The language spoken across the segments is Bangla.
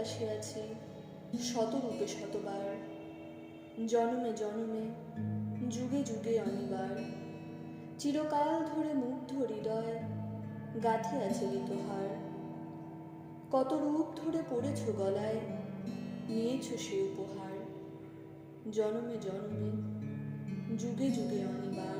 আসিয়াছি শতরূপে শতবার। জনমে জনমে, যুগে যুগে অনিবার। চিরকাল ধরে মুগ্ধ হৃদয়, গাঁথে আছে ঋতুহার কত রূপ ধরে পড়েছ গলায়, নিয়েছ সে উপহার। জনমে জনমে, যুগে যুগে অনিবার।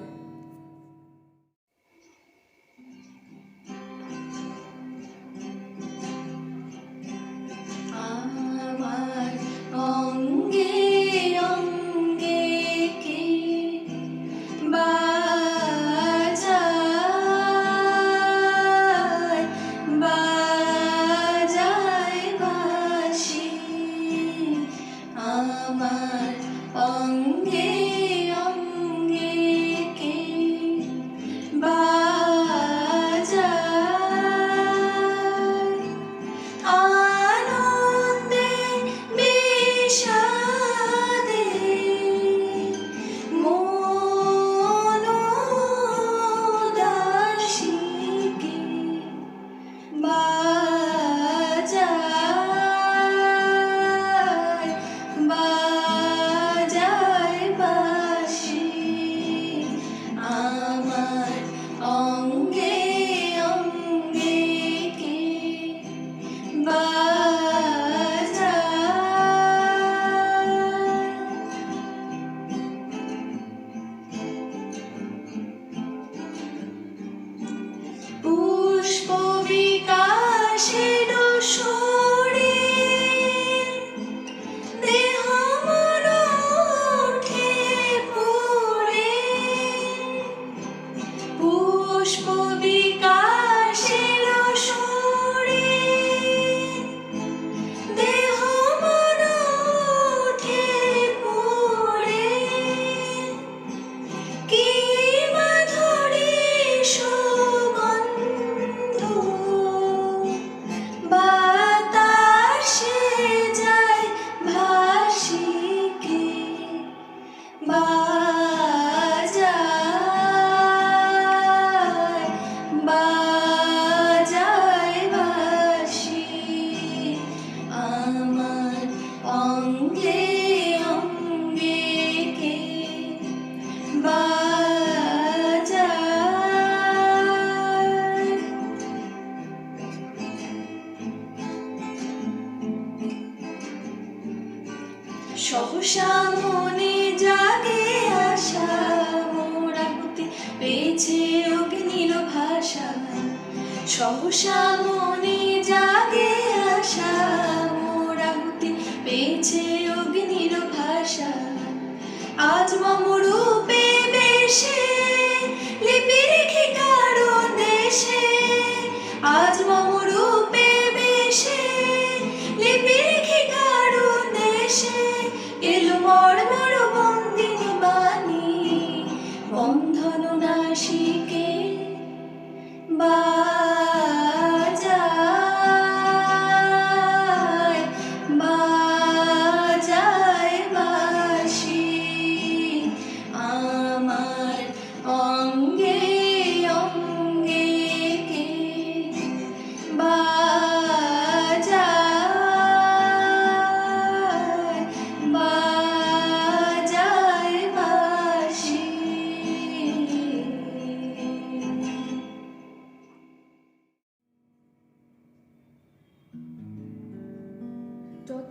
পুষ্প বিকাশের সহসা মনে জাগে আশা মোরাকুতি পেয়েছে অগ্নির ভাষা। সহসা মনে জাগে আশা মোরাকুতি পেয়েছে অগ্নির ভাষা। আজ মম রূপে বেশে লিপি রেখে কারও দেশে? আজ মম